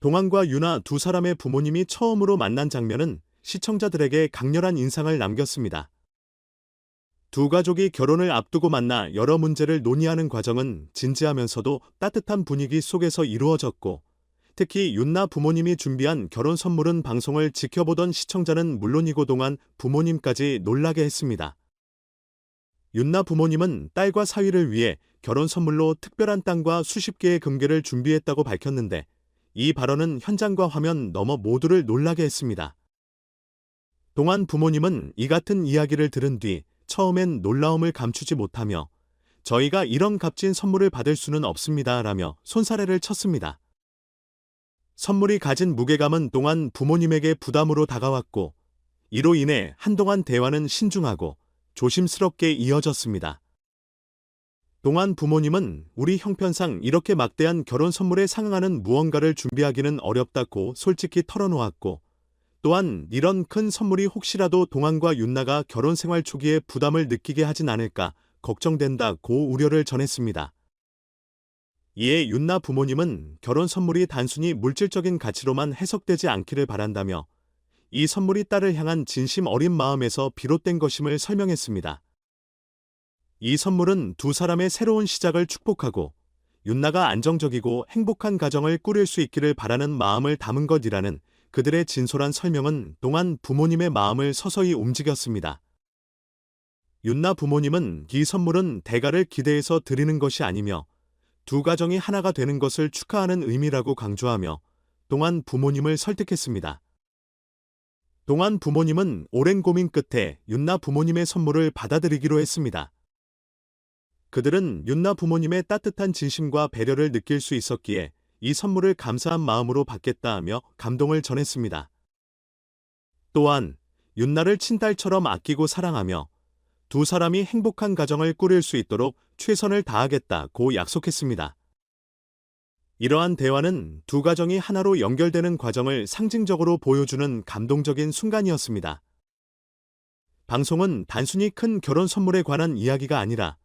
동안과 유나 두 사람의 부모님이 처음으로 만난 장면은 시청자들에게 강렬한 인상을 남겼습니다. 두 가족이 결혼을 앞두고 만나 여러 문제를 논의하는 과정은 진지하면서도 따뜻한 분위기 속에서 이루어졌고, 특히 윤나 부모님이 준비한 결혼 선물은 방송을 지켜보던 시청자는 물론이고 동안 부모님까지 놀라게 했습니다. 윤나 부모님은 딸과 사위를 위해 결혼 선물로 특별한 땅과 수십 개의 금괴를 준비했다고 밝혔는데, 이 발언은 현장과 화면 너머 모두를 놀라게 했습니다. 동안 부모님은 이 같은 이야기를 들은 뒤 처음엔 놀라움을 감추지 못하며 저희가 이런 값진 선물을 받을 수는 없습니다 라며 손사래를 쳤습니다. 선물이 가진 무게감은 동안 부모님에게 부담으로 다가왔고 이로 인해 한동안 대화는 신중하고 조심스럽게 이어졌습니다. 동안 부모님은 우리 형편상 이렇게 막대한 결혼 선물에 상응하는 무언가를 준비하기는 어렵다고 솔직히 털어놓았고 또한 이런 큰 선물이 혹시라도 동안과 윤나가 결혼 생활 초기에 부담을 느끼게 하진 않을까 걱정된다고 우려를 전했습니다. 이에 윤나 부모님은 결혼 선물이 단순히 물질적인 가치로만 해석되지 않기를 바란다며 이 선물이 딸을 향한 진심 어린 마음에서 비롯된 것임을 설명했습니다. 이 선물은 두 사람의 새로운 시작을 축복하고 윤나가 안정적이고 행복한 가정을 꾸릴 수 있기를 바라는 마음을 담은 것이라는 그들의 진솔한 설명은 동안 부모님의 마음을 서서히 움직였습니다. 윤나 부모님은 이 선물은 대가를 기대해서 드리는 것이 아니며 두 가정이 하나가 되는 것을 축하하는 의미라고 강조하며 동안 부모님을 설득했습니다. 동안 부모님은 오랜 고민 끝에 윤나 부모님의 선물을 받아들이기로 했습니다. 그들은 윤나 부모님의 따뜻한 진심과 배려를 느낄 수 있었기에 이 선물을 감사한 마음으로 받겠다 하며 감동을 전했습니다. 또한 윤나를 친딸처럼 아끼고 사랑하며 두 사람이 행복한 가정을 꾸릴 수 있도록 최선을 다하겠다고 약속했습니다. 이러한 대화는 두 가정이 하나로 연결되는 과정을 상징적으로 보여주는 감동적인 순간이었습니다. 방송은 단순히 큰 결혼 선물에 관한 이야기가 아니라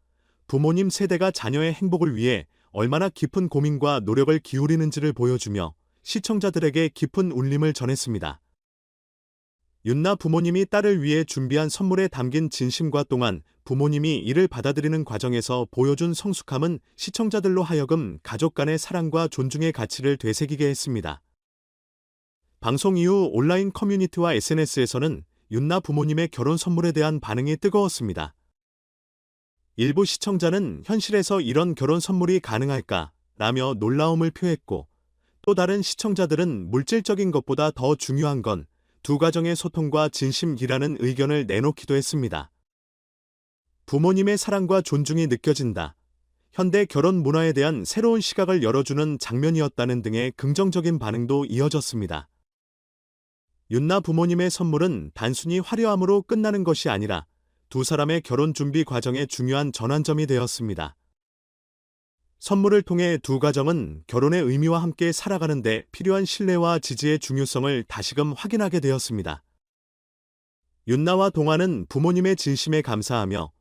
부모님 세대가 자녀의 행복을 위해 얼마나 깊은 고민과 노력을 기울이는지를 보여주며 시청자들에게 깊은 울림을 전했습니다. 윤나 부모님이 딸을 위해 준비한 선물에 담긴 진심과 동안 부모님이 이를 받아들이는 과정에서 보여준 성숙함은 시청자들로 하여금 가족 간의 사랑과 존중의 가치를 되새기게 했습니다. 방송 이후 온라인 커뮤니티와 SNS에서는 윤나 부모님의 결혼 선물에 대한 반응이 뜨거웠습니다. 일부 시청자는 현실에서 이런 결혼 선물이 가능할까? 라며 놀라움을 표했고 또 다른 시청자들은 물질적인 것보다 더 중요한 건 두 가정의 소통과 진심이라는 의견을 내놓기도 했습니다. 부모님의 사랑과 존중이 느껴진다. 현대 결혼 문화에 대한 새로운 시각을 열어주는 장면이었다는 등의 긍정적인 반응도 이어졌습니다. 윤나 부모님의 선물은 단순히 화려함으로 끝나는 것이 아니라 두 사람의 결혼 준비 과정의 중요한 전환점이 되었습니다. 선물을 통해 두 가정은 결혼의 의미와 함께 살아가는데 필요한 신뢰와 지지의 중요성을 다시금 확인하게 되었습니다. 윤나와 동아는 부모님의 진심에 감사하며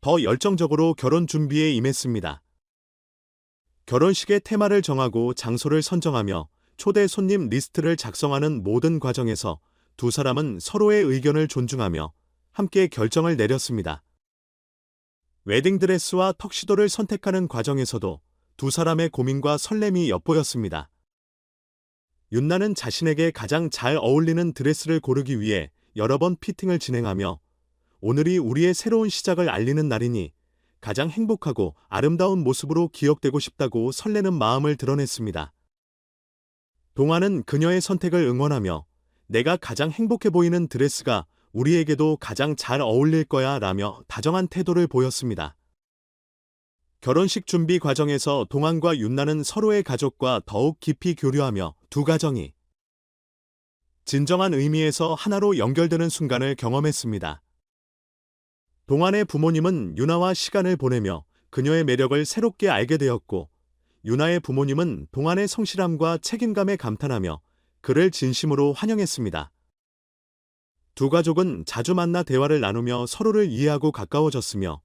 더 열정적으로 결혼 준비에 임했습니다. 결혼식의 테마를 정하고 장소를 선정하며 초대 손님 리스트를 작성하는 모든 과정에서 두 사람은 서로의 의견을 존중하며 함께 결정을 내렸습니다. 웨딩드레스와 턱시도를 선택하는 과정에서도 두 사람의 고민과 설렘이 엿보였습니다. 윤나는 자신에게 가장 잘 어울리는 드레스를 고르기 위해 여러 번 피팅을 진행하며 오늘이 우리의 새로운 시작을 알리는 날이니 가장 행복하고 아름다운 모습으로 기억되고 싶다고 설레는 마음을 드러냈습니다. 동화는 그녀의 선택을 응원하며 내가 가장 행복해 보이는 드레스가 우리에게도 가장 잘 어울릴 거야 라며 다정한 태도를 보였습니다. 결혼식 준비 과정에서 동안과 윤나는 서로의 가족과 더욱 깊이 교류하며 두 가정이 진정한 의미에서 하나로 연결되는 순간을 경험했습니다. 동안의 부모님은 윤나와 시간을 보내며 그녀의 매력을 새롭게 알게 되었고, 윤나의 부모님은 동안의 성실함과 책임감에 감탄하며 그를 진심으로 환영했습니다. 두 가족은 자주 만나 대화를 나누며 서로를 이해하고 가까워졌으며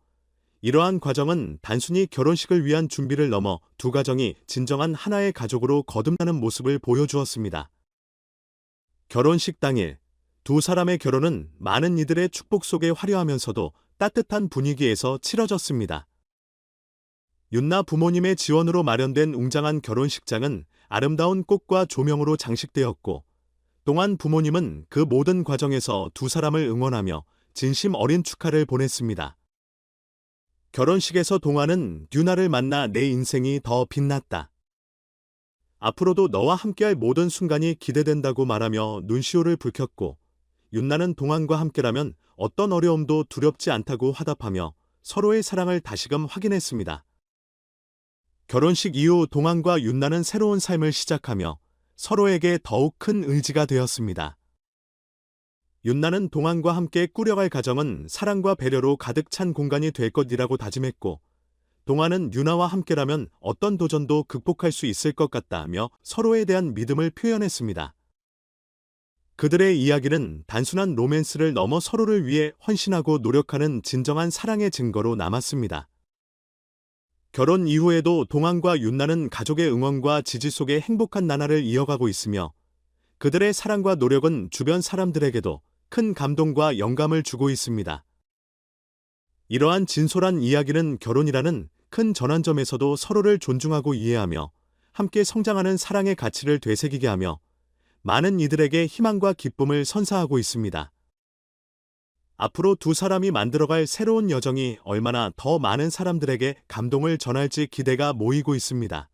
이러한 과정은 단순히 결혼식을 위한 준비를 넘어 두 가정이 진정한 하나의 가족으로 거듭나는 모습을 보여주었습니다. 결혼식 당일 두 사람의 결혼은 많은 이들의 축복 속에 화려하면서도 따뜻한 분위기에서 치러졌습니다. 윤나 부모님의 지원으로 마련된 웅장한 결혼식장은 아름다운 꽃과 조명으로 장식되었고, 동안 부모님은 그 모든 과정에서 두 사람을 응원하며 진심 어린 축하를 보냈습니다. 결혼식에서 동화는 듀나를 만나 내 인생이 더 빛났다. 앞으로도 너와 함께할 모든 순간이 기대된다고 말하며 눈시울을 붉혔고, 윤나는 동안과 함께라면 어떤 어려움도 두렵지 않다고 화답하며 서로의 사랑을 다시금 확인했습니다. 결혼식 이후 동안과 윤나는 새로운 삶을 시작하며 서로에게 더욱 큰 의지가 되었습니다. 윤나는 동안과 함께 꾸려갈 가정은 사랑과 배려로 가득 찬 공간이 될 것이라고 다짐했고, 동안은 윤나와 함께라면 어떤 도전도 극복할 수 있을 것 같다며 서로에 대한 믿음을 표현했습니다. 그들의 이야기는 단순한 로맨스를 넘어 서로를 위해 헌신하고 노력하는 진정한 사랑의 증거로 남았습니다. 결혼 이후에도 동안과 윤나는 가족의 응원과 지지 속에 행복한 나날을 이어가고 있으며 그들의 사랑과 노력은 주변 사람들에게도 큰 감동과 영감을 주고 있습니다. 이러한 진솔한 이야기는 결혼이라는 큰 전환점에서도 서로를 존중하고 이해하며 함께 성장하는 사랑의 가치를 되새기게 하며 많은 이들에게 희망과 기쁨을 선사하고 있습니다. 앞으로 두 사람이 만들어갈 새로운 여정이 얼마나 더 많은 사람들에게 감동을 전할지 기대가 모이고 있습니다.